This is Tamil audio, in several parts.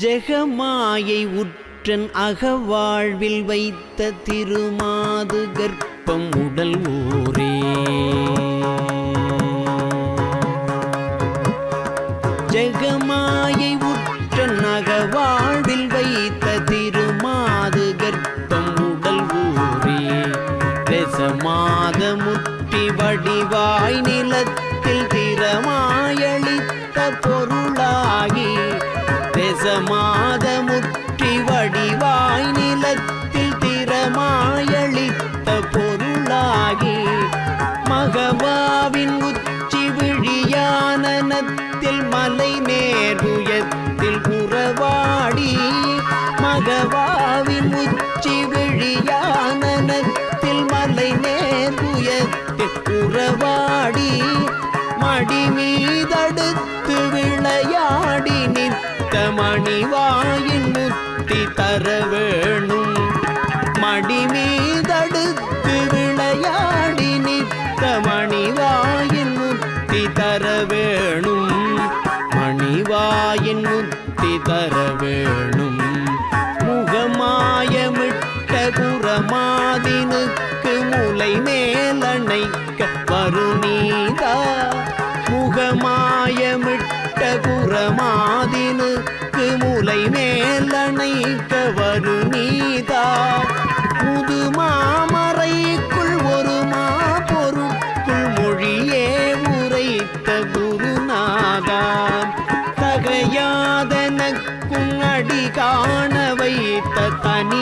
ஜெகமாயை உற்றன் அகவாழ்வில் வைத்த திருமாது கர்ப்பம் உடல் ஊரே. ஜெகமாயை உற்றன் அகவாழ்வில் வைத்த திருமாது கர்ப்பம் உடல் ஊரே. ரசமாத முட்டி வடிவாய் நிலத்தில் மணிவாயின் முத்தி தர வேணும். முகமாயமிட்ட குரமாதினுக்கு முலை மேலணைக்க வருநீதா முகமாயமிட்ட குரமாதினுக்கு முலை மேலணைக்க வருநீதா? வைத்த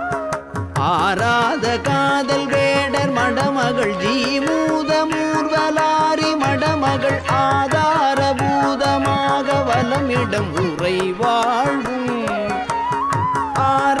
ஆராத காதல் வேடர் மடமகள் ஜீமூத மூர்வலாரி மடமகள் ஆதாரபூதமாக வலமிடம் உரை வாழ்வும். ஆர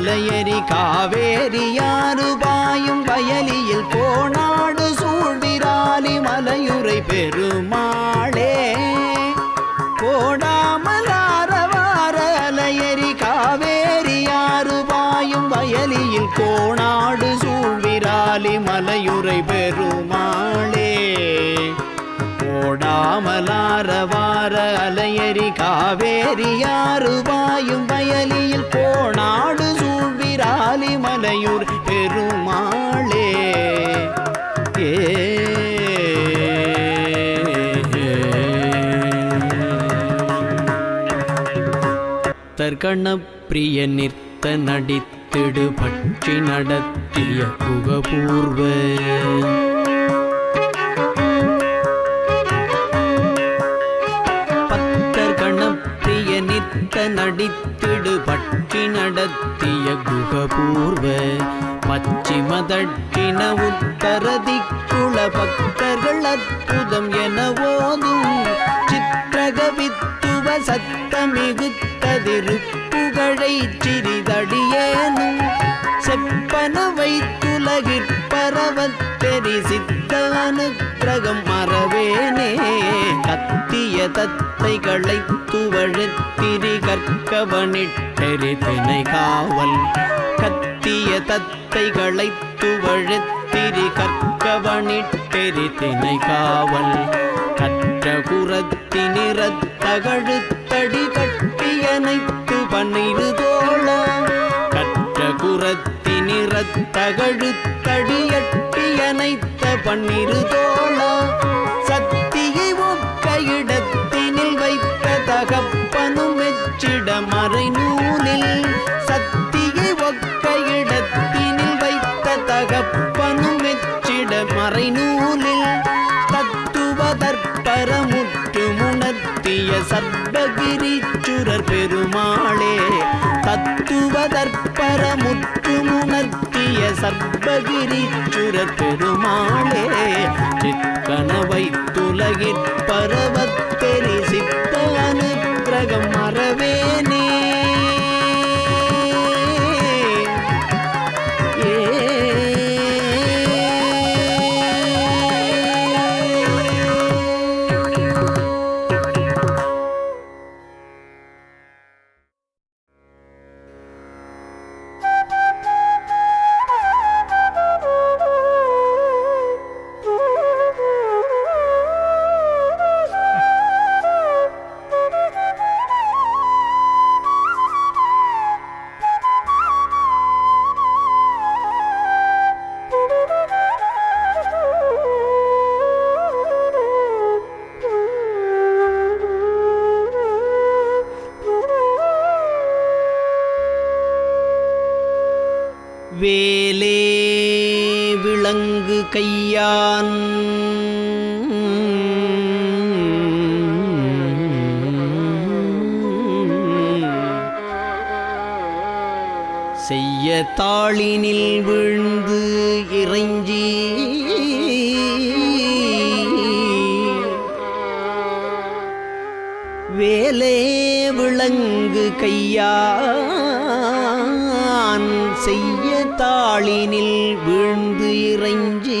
கோடாமலாரவார காவேரி யாரு பாயும் வயலியில் கோணாடு சூழ்விராலி மலையுரை பெருமாளே. கோ ஓடாமல் காவேரி யாரு பாயும் வயலியில் கோணாடு சூழ்விராலி மலையுரை பெருமாளே. ஓடாமலாரவார அலையறி காவேரி யாரு பாயும் வயலியில் போனாடு சூழ்விராலி பெருமாளே. ஏ. தற்கண நிற்த நடித்திடு பற்றி நடத்திய புகபூர்வ பத்தர் கணப்பிரிய நித்த நடித்திடு பட்சி நடத்திய குகபூர்வ பச்சிமதட்டின தட்சிண உத்தர பக்தர்கள் அற்புதம் என ஓதும் சித்திரகவித்துவ சத்தமிகுத்ததிருப்புகழை சிறிதடியேனும் செப்பன வைத்துலகிற்கு வைத்துலகிற்பரவத் சித்த அனுக்கிரகம் மறவேனே. கத்திய தத்தைகளை துவழத்திரி கற்கவனிட்டெறி திணை காவல். கத்திய தத்தைகளை துவழத்திரி கற்கவனிட்டெறி திணை காவல். கற்ற குரத்தினிறத்தகழுத்தடி கட்டியனைத்து பன்னிரு தோழ தகழுத்தடியட்டியனைத்த பன்னிரு தோழா சத்தியை ஒக்க இடத்தினில் வைத்த தகப்பனும் வெச்சிட மறை நூலில் சத்தியை ஒக்க இடத்தினில் வைத்த தகப்பனும் வெச்சிட மறை நூலில் தத்துவதற்பரமுற்று முணர்த்திய சர்வகிரிச்சுரர் பெருமாளே தத்துவதற்பரமுற்று முணர்த்திய சர்வகிரிச்சுரர் பெருமாளே தாளினில் வீழ்ந்து இறைஞ்சி.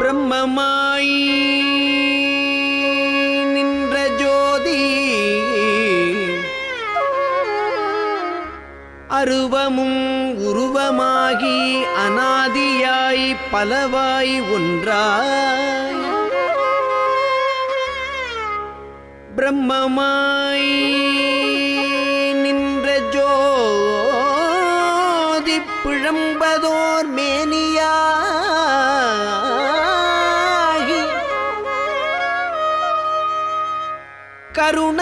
பிரம்மமாய் நின்ற ஜோதி அருவமும் உருவமாகி அனாதியாய் பலவாய் ஒன்றாய். பிரம்மமாய்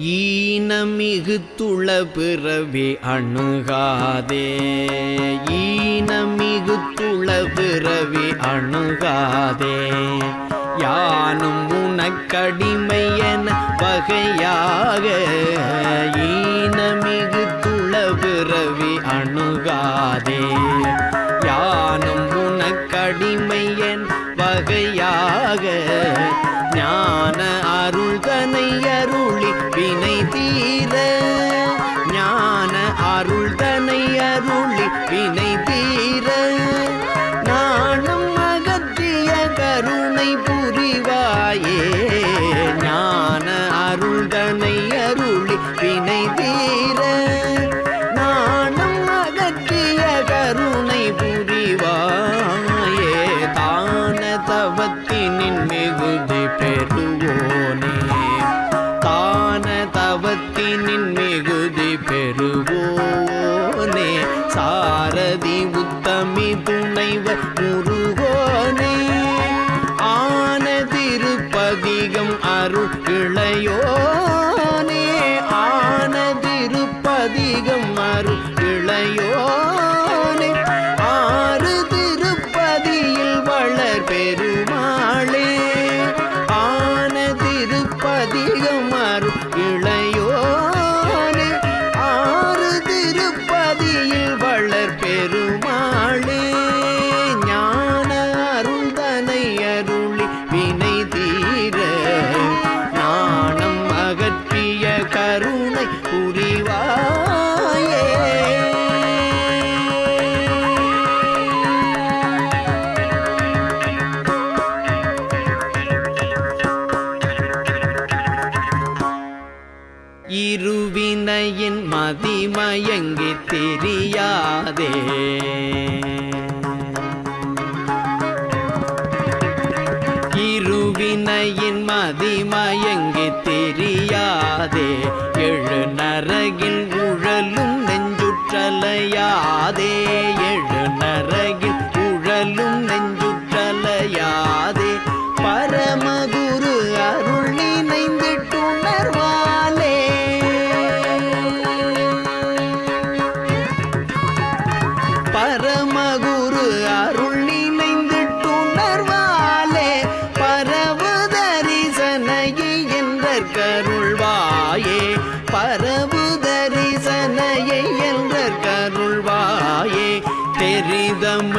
ஈனமிகு துள பிறவி அணுகாதே. ஈனமிகு துள பிறவி அணுகாதே. யானும் உனக்கடிமையன வகையாக ஈனமிகு துள பிறவி அணுகாதே. யானும் உனக்கடிமையன் வகையாக மலையின் மதிமயங்கி தெரியாதே. எழு நரகில் உழலும் நெஞ்சுற்றலையாதே. எழு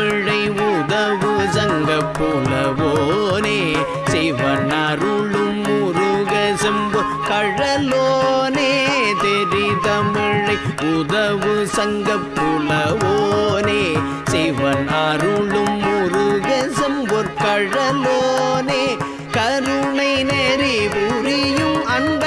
பிழை உதவு சங்க புலவோனே. சிவனருளும் முருக செம்பு கழலோனே தெரி தமிழை உதவு சங்க புலவோனே. சிவன் அருளும் முருக செம்பொற்கழலோனே கருணை நெறி புரியும் அன்ப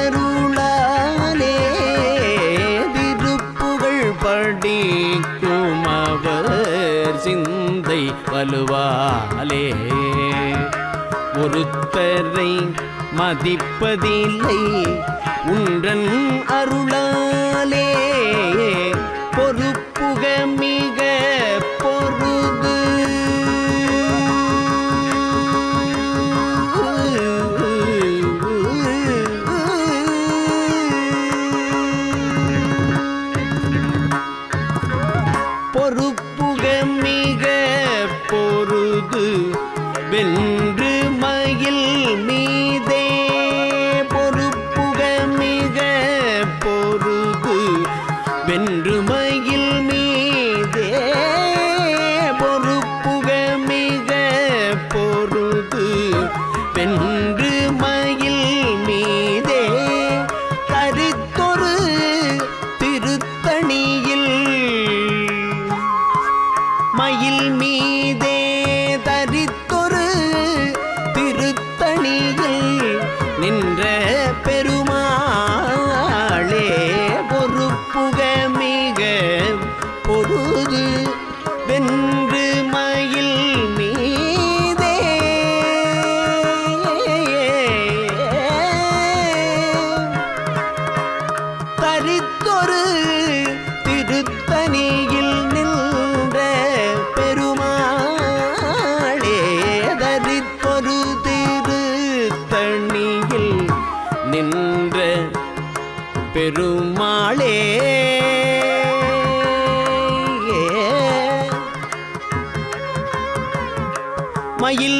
ஆசை வலுவாலே. ஒருத்தரை மதிப்பதில்லை உன்றன் அருளாலே. பொறுப்புகமே வாயில் மீ மயில்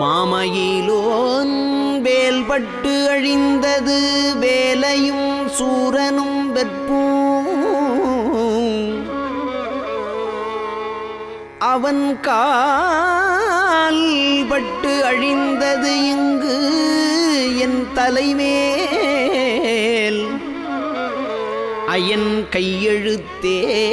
மாமையிலோன் வேல்பட்டு அழிந்தது வேலையும் சூரனும் வெற்பூம் அவன் கால்பட்டு அழிந்தது இங்கு என் தலைமேல். அயன் கையெழுத்தே